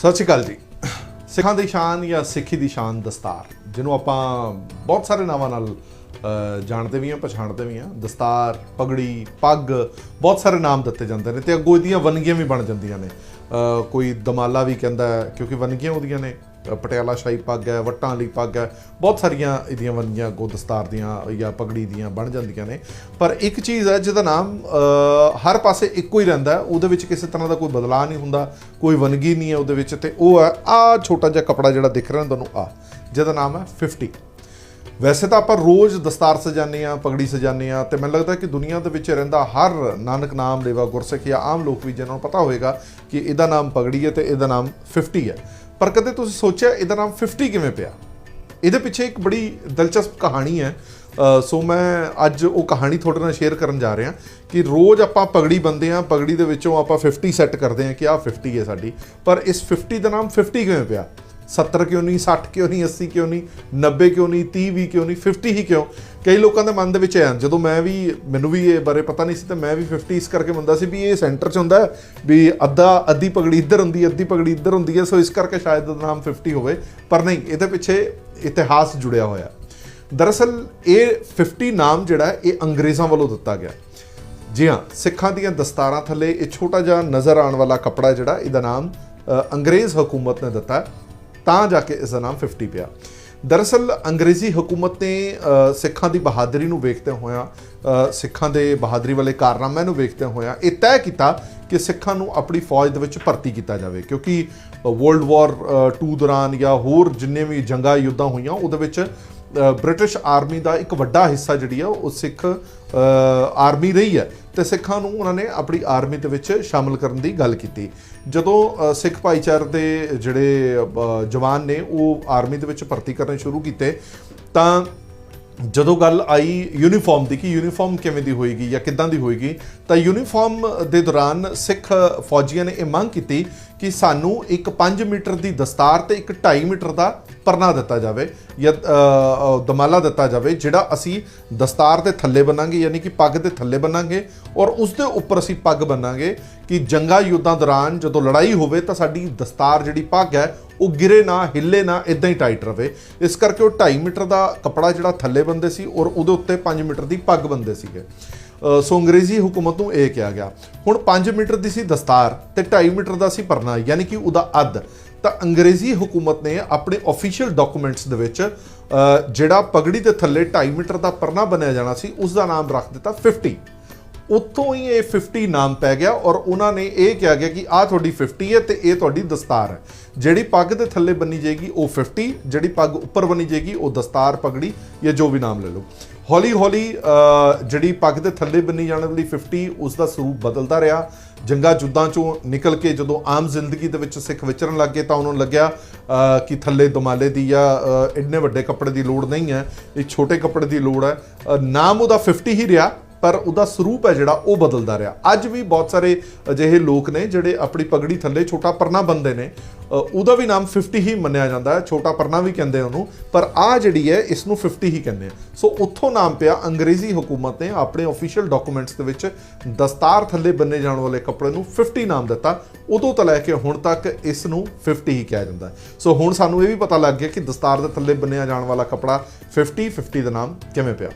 ਸਤਿ ਸ਼੍ਰੀ ਅਕਾਲ ਜੀ। ਸਿੱਖਾਂ ਦੀ ਸ਼ਾਨ ਜਾਂ ਸਿੱਖੀ ਦੀ ਸ਼ਾਨ ਦਸਤਾਰ? ਜਿਹਨੂੰ ਆਪਾਂ ਬਹੁਤ ਸਾਰੇ ਨਾਵਾਂ ਨਾਲ ਜਾਣਦੇ ਵੀ ਹਾਂ, ਪਛਾਣਦੇ ਵੀ ਹਾਂ। ਦਸਤਾਰ, ਪਗੜੀ, ਪੱਗ, ਬਹੁਤ ਸਾਰੇ ਨਾਮ ਦਿੱਤੇ ਜਾਂਦੇ ਨੇ ਤੇ ਅੱਗੋਂ ਇਹਦੀਆਂ ਵੰਨਗੀਆਂ ਵੀ ਬਣ ਜਾਂਦੀਆਂ ਨੇ। ਕੋਈ ਦਮਾਲਾ ਵੀ ਕਹਿੰਦਾ ਕਿਉਂਕਿ ਵੰਨਗੀਆਂ ਉਹਦੀਆਂ ਨੇ। ਪਟਿਆਲਾ ਸ਼ਾਹੀ ਪੱਗ ਹੈ, ਵੱਟਾਂ ਵਾਲੀ ਪੱਗ ਹੈ, ਬਹੁਤ ਸਾਰੀਆਂ ਇਹਦੀਆਂ ਵੰਨਗੀਆਂ ਅੱਗੋਂ ਦਸਤਾਰ ਦੀਆਂ ਜਾਂ ਪਗੜੀ ਦੀਆਂ ਬਣ ਜਾਂਦੀਆਂ ਨੇ। ਪਰ ਇੱਕ ਚੀਜ਼ ਹੈ, ਜਿਹਦਾ ਨਾਮ ਹਰ ਪਾਸੇ ਇੱਕੋ ਹੀ ਰਹਿੰਦਾ ਉਹਦੇ ਵਿੱਚ ਕਿਸੇ ਤਰ੍ਹਾਂ ਦਾ ਕੋਈ ਬਦਲਾਅ ਨਹੀਂ ਹੁੰਦਾ, ਕੋਈ ਵੰਨਗੀ ਨਹੀਂ ਹੈ ਉਹਦੇ ਵਿੱਚ ਤੇ ਉਹ ਹੈ ਆ ਛੋਟਾ ਜਿਹਾ ਕਪੜਾ ਜਿਹੜਾ ਦਿਖ ਰਿਹਾ ਤੁਹਾਨੂੰ ਆ ਜਿਹਦਾ ਨਾਮ ਹੈ 50 ਵੈਸੇ ਤਾਂ ਆਪਾਂ ਰੋਜ਼ ਦਸਤਾਰ ਸਜਾਉਂਦੇ ਆ ਪਗੜੀ ਸਜਾਉਂਦੇ ਆ ਤੇ ਮੈਨੂੰ ਲੱਗਦਾ ਕਿ ਦੁਨੀਆ ਦੇ ਵਿੱਚ ਰਹਿੰਦਾ ਹਰ ਨਾਨਕ ਨਾਮ ਲੇਵਾ ਗੁਰਸਿੱਖ ਜਾਂ ਆਮ ਲੋਕ ਵੀ ਜਿਹਨਾਂ ਨੂੰ ਪਤਾ ਹੋਵੇਗਾ ਕਿ ਇਹਦਾ ਨਾਮ ਪਗੜੀ ਹੈ ਤੇ ਇਹਦਾ ਨਾਮ 50 ਹੈ। ਪਰ ਕਦੇ ਤੁਸੀਂ ਸੋਚਿਆ ਇਹਦਾ ਨਾਮ 50 ਕਿਵੇਂ ਪਿਆ? ਇਹਦੇ ਪਿੱਛੇ ਇੱਕ ਬੜੀ ਦਿਲਚਸਪ ਕਹਾਣੀ ਹੈ। ਸੋ ਮੈਂ ਅੱਜ ਉਹ ਕਹਾਣੀ ਤੁਹਾਡੇ ਨਾਲ ਸ਼ੇਅਰ ਕਰਨ ਜਾ ਰਿਹਾ ਕਿ ਰੋਜ਼ ਆਪਾਂ ਪਗੜੀ ਬੰਦੇ ਆ ਪਗੜੀ ਦੇ ਵਿੱਚੋਂ ਆਪਾਂ 50 ਸੈੱਟ ਕਰਦੇ ਆ ਕਿ ਆਹ 50 ਹੈ ਸਾਡੀ। ਪਰ ਇਸ 50 ਦਾ ਨਾਮ 50 ਕਿਵੇਂ ਪਿਆ? 70 ਕਿਉਂ ਨਹੀਂ 60 ਕਿਉਂ ਨਹੀਂ 80 ਕਿਉਂ ਨਹੀਂ 90 ਕਿਉਂ ਨਹੀਂ 30 ਵੀ ਕਿਉਂ ਨਹੀਂ 50 ਹੀ ਕਿਉਂ? ਕਈ ਲੋਕਾਂ ਦੇ ਮਨ ਦੇ ਵਿੱਚ ਹੈ ਜਦੋਂ ਮੈਂ ਵੀ, ਮੈਨੂੰ ਵੀ ਇਹ ਬਾਰੇ ਪਤਾ ਨਹੀਂ ਸੀ ਤੇ ਮੈਂ ਵੀ 50 ਇਸ ਕਰਕੇ ਮੰਨਦਾ ਸੀ ਵੀ ਇਹ ਸੈਂਟਰ 'ਚ ਹੁੰਦਾ ਵੀ ਅੱਧਾ, ਅੱਧੀ ਪਗੜੀ ਇੱਧਰ ਹੁੰਦੀ ਅੱਧੀ ਪਗੜੀ ਇੱਧਰ ਹੁੰਦੀ ਹੈ, ਸੋ ਇਸ ਕਰਕੇ ਸ਼ਾਇਦ ਇਹਦਾ ਨਾਮ 50 ਹੋਵੇ, ਪਰ ਨਹੀਂ, ਇਹਦੇ ਪਿੱਛੇ ਇਤਿਹਾਸ ਜੁੜਿਆ ਹੋਇਆ ਦਰਅਸਲ ਇਹ 50 ਨਾਮ ਜਿਹੜਾ ਇਹ ਅੰਗਰੇਜ਼ਾਂ ਵੱਲੋਂ ਦਿੱਤਾ ਗਿਆ। ਜੀ ਹਾਂ, ਸਿੱਖਾਂ ਦੀਆਂ ਦਸਤਾਰਾਂ ਥੱਲੇ ਇਹ ਛੋਟਾ ਜਿਹਾ ਨਜ਼ਰ ਆਉਣ ਵਾਲਾ ਕੱਪੜਾ ਜਿਹੜਾ, ਇਹਦਾ ਨਾਮ ਅੰਗਰੇਜ਼ ਹਕੂਮਤ ਨੇ ਦਿੱਤਾ ਤਾਂ ਜਾ ਕੇ ਇਸ ਦਾ ਨਾਮ 50 ਪਿਆ। ਦਰਅਸਲ ਅੰਗਰੇਜ਼ੀ ਹਕੂਮਤ ਨੇ ਸਿੱਖਾਂ ਦੀ ਬਹਾਦਰੀ ਨੂੰ ਵੇਖਦੇ ਹੋਇਆਂ ਸਿੱਖਾਂ ਦੇ ਬਹਾਦਰੀ ਵਾਲੇ ਕਾਰਨਾਮਿਆਂ ਨੂੰ ਵੇਖਦੇ ਹੋਇਆਂ ਇਹ ਤੈਅ ਕੀਤਾ ਕਿ ਸਿੱਖਾਂ ਨੂੰ ਆਪਣੀ ਫੌਜ ਦੇ ਵਿੱਚ ਭਰਤੀ ਕੀਤਾ ਜਾਵੇ। ਕਿਉਂਕਿ ਵਰਲਡ ਵਾਰ 2 ਦੌਰਾਨ ਜਾਂ ਹੋਰ ਜਿੰਨੇ ਵੀ ਜੰਗਾਂ ਯੁੱਧਾਂ ਹੋਈਆਂ, ਉਹਦੇ ਵਿੱਚ ਬ੍ਰਿਟਿਸ਼ ਆਰਮੀ ਦਾ ਇੱਕ ਵੱਡਾ ਹਿੱਸਾ ਜਿਹੜੀ ਆ, ਉਹ ਸਿੱਖ ਆਰਮੀ ਰਹੀ ਹੈ ਤੇ ਸਿੱਖਾਂ ਨੂੰ ਉਹਨਾਂ ਨੇ ਆਪਣੀ ਆਰਮੀ ਦੇ ਵਿੱਚ ਸ਼ਾਮਲ ਕਰਨ ਦੀ ਗੱਲ ਕੀਤੀ। ਜਦੋਂ ਸਿੱਖ ਭਾਈਚਾਰੇ ਦੇ ਜਿਹੜੇ ਜਵਾਨ ਨੇ, ਉਹ ਆਰਮੀ ਦੇ ਵਿੱਚ ਭਰਤੀ ਕਰਨੇ ਸ਼ੁਰੂ ਕੀਤੇ, ਤਾਂ ਜਦੋਂ ਗੱਲ ਆਈ ਯੂਨੀਫਾਰਮ ਦੀ ਕਿ ਯੂਨੀਫਾਰਮ ਕਿਵੇਂ ਦੀ ਹੋਏਗੀ ਜਾਂ ਕਿੱਦਾਂ ਦੀ ਹੋਏਗੀ, ਤਾਂ ਯੂਨੀਫਾਰਮ ਦੇ ਦੌਰਾਨ ਸਿੱਖ ਫੌਜੀਆਂ ਨੇ ਇਹ ਮੰਗ ਕੀਤੀ ਕਿ ਸਾਨੂੰ ਇੱਕ 5 ਮੀਟਰ ਦੀ ਦਸਤਾਰ ਤੇ ਇੱਕ 2.5 ਮੀਟਰ ਦਾ ਪਰਨਾ ਦਿੱਤਾ ਜਾਵੇ ਜਾਂ ਦਮਾਲਾ ਦਿੱਤਾ ਜਾਵੇ, ਜਿਹੜਾ ਅਸੀਂ ਦਸਤਾਰ ਦੇ ਥੱਲੇ ਬੰਨਾਂਗੇ, ਯਾਨੀ ਕਿ ਪੱਗ ਦੇ ਥੱਲੇ ਬੰਨਾਂਗੇ ਔਰ ਉਸ ਦੇ ਉੱਪਰ ਅਸੀਂ ਪੱਗ ਬੰਨਾਂਗੇ ਕਿ ਜੰਗਾਂ ਯੁੱਧਾਂ ਦੌਰਾਨ ਜਦੋਂ ਲੜਾਈ ਹੋਵੇ ਤਾਂ ਸਾਡੀ ਦਸਤਾਰ ਜਿਹੜੀ ਪੱਗ ਹੈ, ਉਹ ਗਿਰੇ ਨਾ, ਹਿੱਲੇ ਨਾ ਇਦਾਂ ਹੀ ਟਾਈਟ ਰਵੇ। ਇਸ ਕਰਕੇ ਉਹ 2.5 ਮੀਟਰ ਦਾ ਕਪੜਾ ਜਿਹੜਾ ਥੱਲੇ ਬੰਦੇ ਸੀ ਔਰ ਉਹਦੇ ਉੱਤੇ 5 ਮੀਟਰ ਦੀ ਪੱਗ ਬੰਦੇ ਸੀਗੇ। ਸੋ ਅੰਗਰੇਜ਼ੀ ਹਕੂਮਤ ਨੂੰ ਇਹ ਕਿਹਾ ਗਿਆ। ਹੁਣ 5 ਮੀਟਰ ਦੀ ਸੀ ਦਸਤਾਰ ਤੇ 2.5 ਮੀਟਰ ਦਾ ਸੀ ਪਰਨਾ, ਯਾਨੀ ਕਿ ਉਹਦਾ ਅੱਧ। ਤਾਂ ਅੰਗਰੇਜ਼ੀ ਹਕੂਮਤ ਨੇ ਆਪਣੇ ਅਫੀਸ਼ੀਅਲ ਡਾਕੂਮੈਂਟਸ ਦੇ ਵਿੱਚ ਜਿਹੜਾ ਪਗੜੀ ਦੇ ਥੱਲੇ 2.5 ਮੀਟਰ ਦਾ ਪਰਨਾ ਬਣਿਆ ਜਾਣਾ ਸੀ, ਉਸ ਦਾ ਨਾਮ ਰੱਖ ਦਿੱਤਾ 50 ਉੱਥੋਂ ਹੀ ਇਹ 50 ਨਾਮ ਪੈ ਗਿਆ ਔਰ ਉਹਨਾਂ ਨੇ ਇਹ ਕਿਹਾ ਗਿਆ ਕਿ ਆਹ ਤੁਹਾਡੀ 50 ਹੈ ਤੇ ਇਹ ਤੁਹਾਡੀ ਦਸਤਾਰ ਹੈ। ਜਿਹੜੀ ਪੱਗ ਦੇ ਥੱਲੇ ਬੰਨੀ ਜਾਏਗੀ, ਉਹ 50 ਜਿਹੜੀ ਪੱਗ ਉੱਪਰ ਬੰਨੀ ਜਾਏਗੀ, ਉਹ ਦਸਤਾਰ ਪਗੜੀ ਜਾਂ ਜੋ ਵੀ ਨਾਮ ਲੈ ਲਓ। ਹੌਲੀ ਹੌਲੀ ਜਿਹੜੀ ਪੱਗ ਦੇ ਥੱਲੇ ਬੰਨੀ ਜਾਣ ਵਾਲੀ 50 ਉਸ ਦਾ ਸਰੂਪ ਬਦਲਦਾ ਰਿਹਾ। ਜੰਗਾ ਜੁੱਦਾਂ ਚੋਂ ਨਿਕਲ ਕੇ ਜਦੋਂ ਆਮ ਜ਼ਿੰਦਗੀ ਦੇ ਵਿੱਚ ਸਿੱਖ ਵਿਚਰਨ ਲੱਗੇ ਤਾਂ ਉਹਨਾਂ ਨੂੰ ਲੱਗਿਆ ਕਿ ਥੱਲੇ ਦਮਾਲੇ ਦੀ ਜਾਂ ਇੰਨੇ ਵੱਡੇ ਕੱਪੜੇ ਦੀ ਲੋੜ ਨਹੀਂ ਹੈ, ਇਹ ਛੋਟੇ ਕੱਪੜੇ ਦੀ ਲੋੜ ਹੈ। ਨਾਮ ਉਹਦਾ 50 ਹੀ ਰਿਹਾ। ਪਰ ਉਹਦਾ ਸਰੂਪ ਹੈ ਜਿਹੜਾ ਉਹ ਬਦਲਦਾ ਰਿਹਾ। ਅੱਜ ਵੀ ਬਹੁਤ ਸਾਰੇ ਅਜਿਹੇ ਲੋਕ ਨੇ ਜਿਹੜੇ ਆਪਣੀ ਪਗੜੀ ਥੱਲੇ ਛੋਟਾ ਪਰਨਾ ਬੰਦੇ ਨੇ। ਉਹਦਾ ਵੀ ਨਾਮ 50 ਹੀ ਮੰਨਿਆ ਜਾਂਦਾ ਹੈ। ਛੋਟਾ ਪਰਨਾ ਵੀ ਕਹਿੰਦੇ ਉਹਨੂੰ। ਪਰ ਆ ਜਿਹੜੀ ਹੈ ਇਸ ਨੂੰ 50 ਹੀ ਕਹਿੰਦੇ ਆ। ਸੋ ਉੱਥੋਂ ਨਾਮ ਪਿਆ ਅੰਗਰੇਜ਼ੀ ਹਕੂਮਤ ਨੇ ਆਪਣੇ ਅਫੀਸ਼ੀਅਲ ਡਾਕੂਮੈਂਟਸ ਦੇ ਵਿੱਚ ਦਸਤਾਰ ਥੱਲੇ ਬੰਨੇ ਜਾਣ ਵਾਲੇ ਕੱਪੜੇ ਨੂੰ 50 ਨਾਮ ਦਿੱਤਾ। ਉਦੋਂ ਤੋਂ ਲੈ ਕੇ ਹੁਣ ਤੱਕ ਇਸ ਨੂੰ 50 ਹੀ ਕਿਹਾ ਜਾਂਦਾ ਸੋ ਹੁਣ ਸਾਨੂੰ ਇਹ ਵੀ ਪਤਾ ਲੱਗ ਗਿਆ ਕਿ ਦਸਤਾਰ ਦੇ ਥੱਲੇ ਬੰਨਿਆ ਜਾਣ ਵਾਲਾ ਕੱਪੜਾ 50 50 ਦਾ ਨਾਮ ਕਿਵੇਂ ਪਿਆ।